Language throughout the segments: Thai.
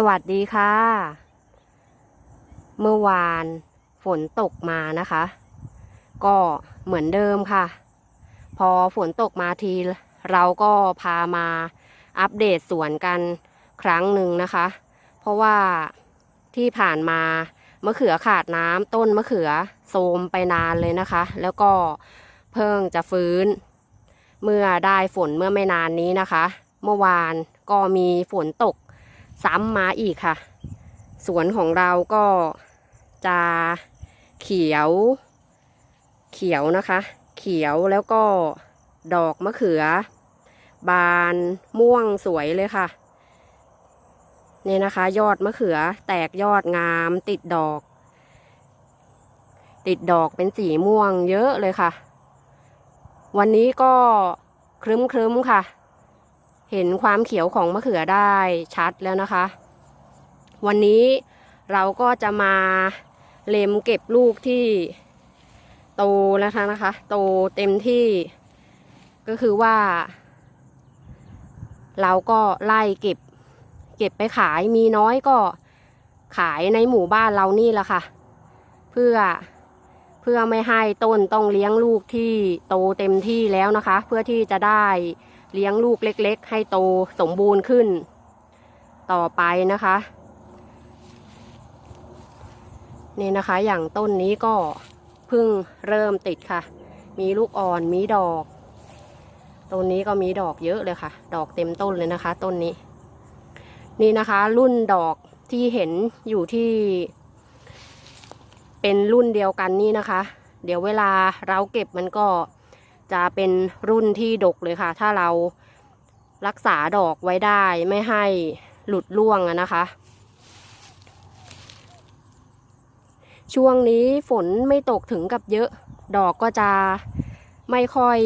สวัสดีค่ะ เมื่อวานฝนตกมานะคะ ก็เหมือนเดิมค่ะ พอฝนตกมาที เราก็พามาอัปเดตสวนกันครั้งหนึ่งนะคะ เพราะว่าที่ผ่านมามะเขือขาดน้ำต้นมะเขือโทมไปนานเลยนะคะ แล้วก็เพิ่งจะฟื้น เมื่อได้ฝนเมื่อไม่นานนี้นะคะ เมื่อวานก็มีฝนตก ซ้ำมาอีกค่ะ สวนของเราก็จะเขียว เขียวนะคะ เขียวแล้วก็ดอกมะเขือ บานม่วงสวยเลยค่ะนี่นะคะ ยอดมะเขือแตกยอดงาม ติดดอก ติดดอกเป็นสีม่วงเยอะเลยค่ะ วันนี้ก็ครึ้มๆค่ะ เห็นความเขียวของมะเขือได้ชัดแล้วนะคะ วันนี้เราก็จะมาเล็มเก็บลูกที่โตแล้วนะคะ โตเต็มที่ก็คือว่า เราก็ไล่เก็บ เก็บไปขายมีน้อยก็ขายในหมู่บ้านเรานี่แหละค่ะ เพื่อเพื่อไม่ให้ต้นต้องเลี้ยงลูกที่โตเต็มที่แล้วนะคะ เพื่อที่จะได้ เลี้ยงลูกเล็ก ๆ ให้โตสมบูรณ์ขึ้น ต่อไปนะคะ นี่นะคะอย่างต้นนี้ก็เพิ่งเริ่มติดค่ะ มีลูกอ่อนมีดอกต้นนี้ก็มีดอกเยอะเลยค่ะ ดอกเต็มต้นเลยนะคะ ต้นนี้ นี่นะคะ รุ่นดอกที่เห็นอยู่ที่ เป็นรุ่นเดียวกันนี่นะคะ เดี๋ยวเวลาเราเก็บมันก็ จะเป็นรุ่นที่ดกเลยค่ะ ถ้าเรารักษาดอกไว้ได้ไม่ให้หลุดร่วงนะคะ ช่วงนี้ฝนไม่ตกถึงกับเยอะ ดอกก็จะไม่ค่อย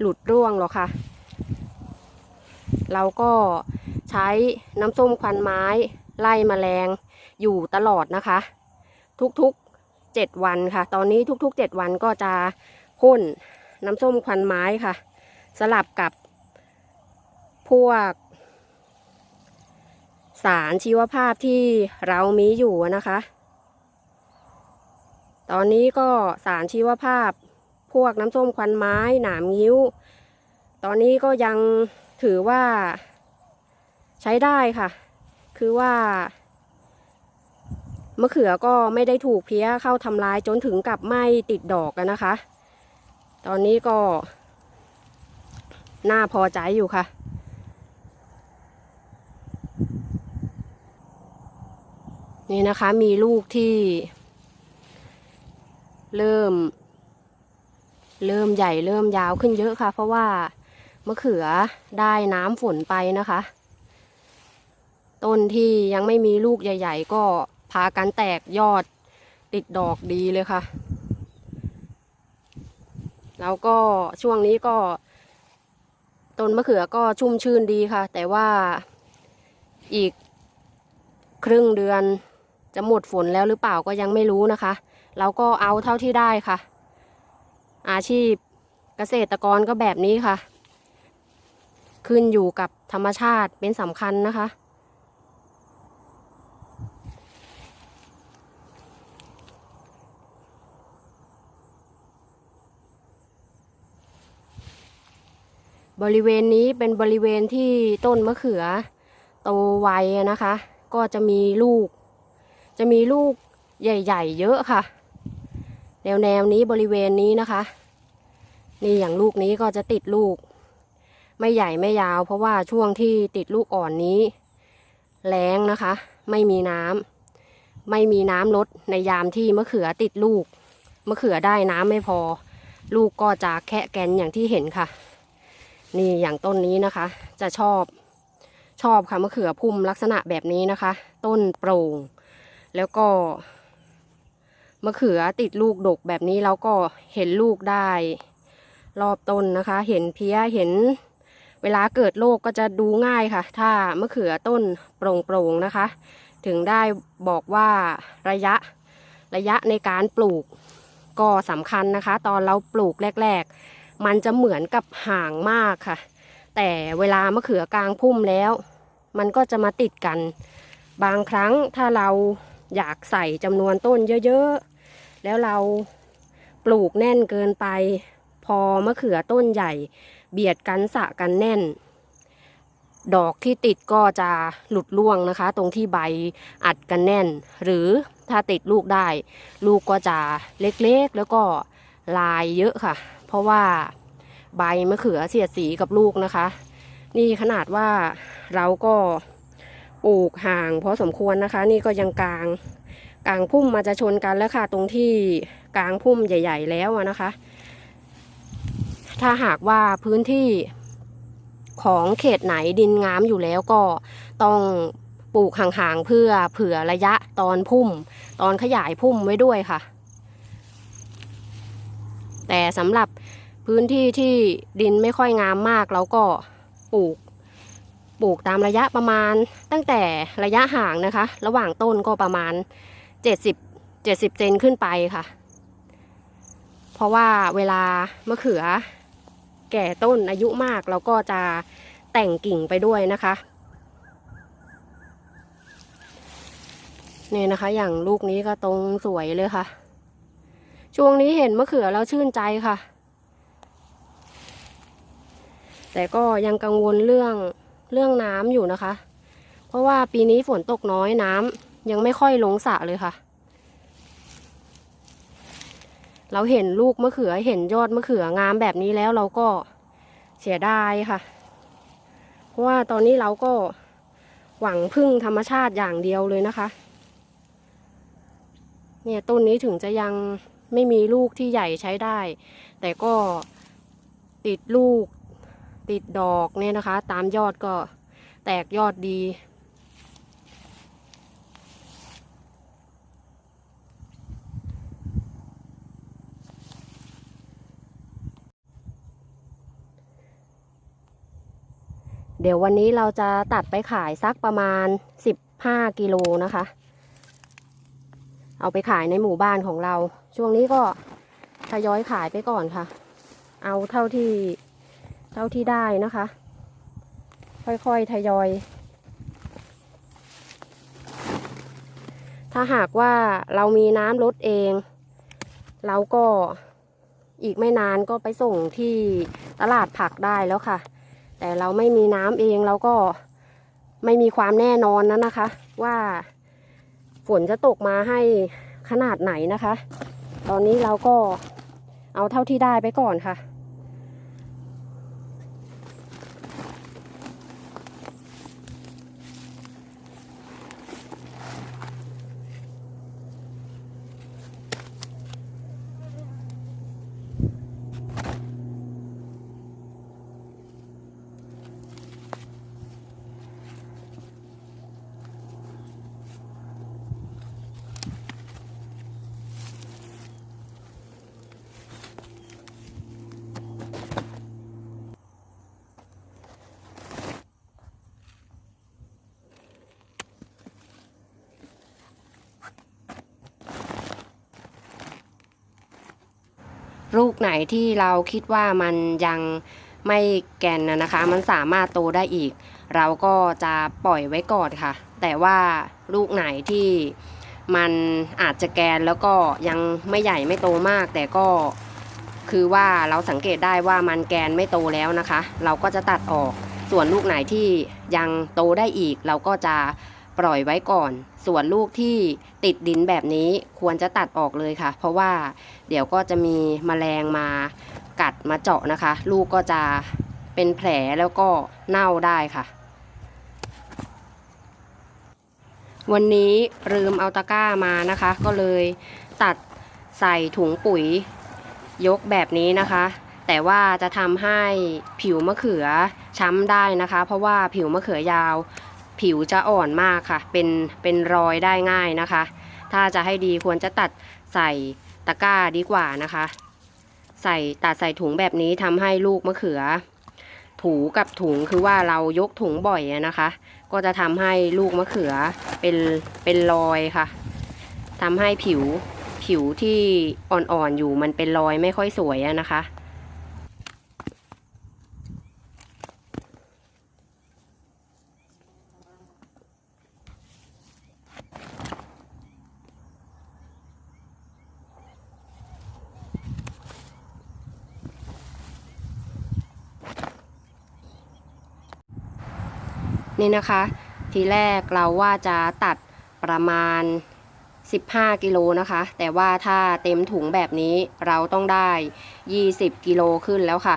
หลุดร่วงหรอกค่ะ เราก็ใช้น้ำส้มควันไม้ไล่แมลงอยู่ตลอดนะคะ ทุกๆเจ็ดวันค่ะ ตอนนี้ทุกๆเจ็ดวันก็จะพ่น น้ำส้มควันไม้ค่ะ สลับกับพวก สารชีวภาพที่เรามีอยู่นะคะ ตอนนี้ก็สารชีวภาพ พวกน้ำส้มควันไม้ หนามงิ้ว ตอนนี้ก็ยังถือว่าใช้ได้ค่ะ คือว่ามะเขือก็ไม่ได้ถูกเพี้ยเข้าทำลายจนถึงกับไม่ติดดอกนะคะ ตอนนี้ก็น่าพอใจอยู่ค่ะ นี่นะคะมีลูกที่ เริ่ม เริ่มใหญ่เริ่มยาวขึ้นเยอะค่ะ เพราะว่ามะเขือได้น้ำฝนไปนะคะ ต้นที่ยังไม่มีลูกใหญ่ ๆ ก็พากันแตกยอดติดดอกดีเลยค่ะ แล้วก็ช่วงนี้ก็ ต้นมะเขือก็ชุ่มชื่นดีค่ะ แต่ว่าอีกครึ่งเดือนจะหมดฝนแล้วหรือเปล่าก็ยังไม่รู้นะคะเราก็เอาเท่าที่ได้ค่ะ อาชีพเกษตรกรก็แบบนี้ค่ะ ขึ้นอยู่กับธรรมชาติเป็นสำคัญนะคะ บริเวณนี้เป็นบริเวณที่ต้นมะเขือโตไวนะคะ ก็จะมีลูก จะมีลูกใหญ่ ๆ เยอะค่ะ แนวแนวนี้บริเวณนี้นะคะ นี่อย่างลูกนี้ก็จะติดลูก ไม่ใหญ่ไม่ยาว เพราะว่าช่วงที่ติดลูกอ่อนนี้ แล้งนะคะ ไม่มีน้ำไม่มีน้ำลดในยามที่มะเขือติดลูกมะเขือได้น้ำไม่พอ ลูกก็จะแคะแกนอย่างที่เห็นค่ะ นี่อย่างต้นนี้นะคะ จะชอบชอบค่ะมะเขือพุ่มลักษณะแบบนี้นะคะ ต้นโปร่ง แล้วก็มะเขือติดลูกดกแบบนี้เราก็เห็นลูกได้รอบต้นนะคะ เห็นเพี้ยเห็นเวลาเกิดโรคก็จะดูง่ายค่ะ ถ้ามะเขือต้นโปร่งๆนะคะ ถึงได้บอกว่าระยะระยะในการปลูกก็สำคัญนะคะ ตอนเราปลูกแรก ๆ มันจะเหมือนกับห่างมากค่ะ แต่เวลามะเขือกลางพุ่มแล้ว มันก็จะมาติดกัน บางครั้งถ้าเราอยากใส่จำนวนต้นเยอะๆ แล้วเราปลูกแน่นเกินไป พอมะเขือต้นใหญ่ เบียดกันสะกันแน่น ดอกที่ติดก็จะหลุดร่วงนะคะ ตรงที่ใบอัดกันแน่น หรือถ้าติดลูกได้ ลูกก็จะเล็กๆ แล้วก็ ลายเยอะค่ะ เพราะว่าใบมะเขือเสียดสีกับลูกนะคะ นี่ขนาดว่าเราก็ปลูกห่างพอสมควรนะคะ นี่ก็ยังกลางกลางพุ่มมาจะชนกันแล้วค่ะ ตรงที่กลางพุ่มใหญ่ ๆ แล้วนะคะ ถ้าหากว่าพื้นที่ของเขตไหนดินงามอยู่แล้วก็ต้องปลูกห่างๆเพื่อเผื่อระยะตอนพุ่ม ตอนขยายพุ่มไว้ด้วยค่ะ แต่สำหรับพื้นที่ที่ดินไม่ค่อยงามมากเราก็ปลูก ปลูกตามระยะประมาณ ตั้งแต่ระยะห่างนะคะ ระหว่างต้นก็ประมาณ 70 70เซนขึ้นไปค่ะ เพราะว่าเวลามะเขือแก่ต้นอายุมากเราก็จะแต่งกิ่งไปด้วยนะคะนี่นะคะ อย่างลูกนี้ก็ตรงสวยเลยค่ะ ช่วงนี้เห็นมะเขือแล้วชื่นใจค่ะ แต่ก็ยังกังวลเรื่องเรื่องน้ำอยู่นะคะ เพราะว่าปีนี้ฝนตกน้อยน้ำยังไม่ค่อยลงสระเลยค่ะ เราเห็นลูกมะเขือเห็นยอดมะเขืองามแบบนี้แล้วเราก็เสียดายค่ะ เพราะว่าตอนนี้เราก็หวังพึ่งธรรมชาติอย่างเดียวเลยนะคะ เนี่ยต้นนี้ถึงจะยัง ไม่มีลูกที่ใหญ่ใช้ได้ แต่ก็ติดลูกติดดอกเนี่ยนะคะ ตามยอดก็แตกยอดดี เดี๋ยววันนี้เราจะตัดไปขายสักประมาณ 15 กิโลนะคะ เอาไปขายในหมู่บ้านของเรา ช่วงนี้ก็ทยอยขายไปก่อนค่ะ เอาเท่าที่เท่าที่ได้นะคะ ค่อยๆทยอย ถ้าหากว่าเรามีน้ำลดเอง เราก็อีกไม่นานก็ไปส่งที่ตลาดผักได้แล้วค่ะ แต่เราไม่มีน้ำเองเราก็ไม่มีความแน่นอนนะนะคะ ว่าฝนจะตกมาให้ขนาดไหนนะคะ ตอนนี้เราก็เอาเท่าที่ได้ไปก่อนค่ะ ลูกไหนที่เราคิดว่ามันยังไม่แกนนะนะคะ มันสามารถโตได้อีก เราก็จะปล่อยไว้ก่อนค่ะ แต่ว่าลูกไหนที่มันอาจจะแกนแล้วก็ยังไม่ใหญ่ไม่โตมาก แต่ก็คือว่าเราสังเกตได้ว่ามันแกนไม่โตแล้วนะคะ เราก็จะตัดออก ส่วนลูกไหนที่ยังโตได้อีก เราก็จะปล่อยไว้ก่อน ส่วนลูกที่ ติดดินแบบนี้ควรจะตัดออกเลยค่ะ เพราะว่าเดี๋ยวก็จะมีแมลงมากัดมาเจาะนะคะ ลูกก็จะเป็นแผลแล้วก็เน่าได้ค่ะ วันนี้ลืมเอาตะกร้ามานะคะ ก็เลยตัดใส่ถุงปุ๋ยยกแบบนี้นะคะ แต่ว่าจะทำให้ผิวมะเขือช้ำได้นะคะ เพราะว่าผิวมะเขือยาว ผิวจะอ่อนมากค่ะ เป็นเป็นรอยได้ง่ายนะคะ ถ้าจะให้ดีควรจะตัดใส่ตะกร้าดีกว่านะคะ ใส่ตัดใส่ถุงแบบนี้ทำให้ลูกมะเขือ ถูกับถุงคือว่าเรายกถุงบ่อยนะคะ ก็จะทำให้ลูกมะเขือเป็นเป็นรอยค่ะทำให้ผิวผิวที่อ่อนๆอยู่มันเป็นรอยไม่ค่อยสวยนะคะ นี่นะคะ ทีแรกเราว่าจะตัดประมาณ 15 กิโลนะคะ แต่ว่าถ้าเต็มถุงแบบนี้เราต้องได้ 20 กิโลขึ้นแล้วค่ะ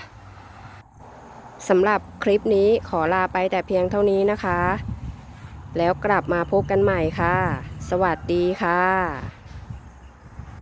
สำหรับคลิปนี้ขอลาไปแต่เพียงเท่านี้นะคะ แล้วกลับมาพบกันใหม่ค่ะ สวัสดีค่ะ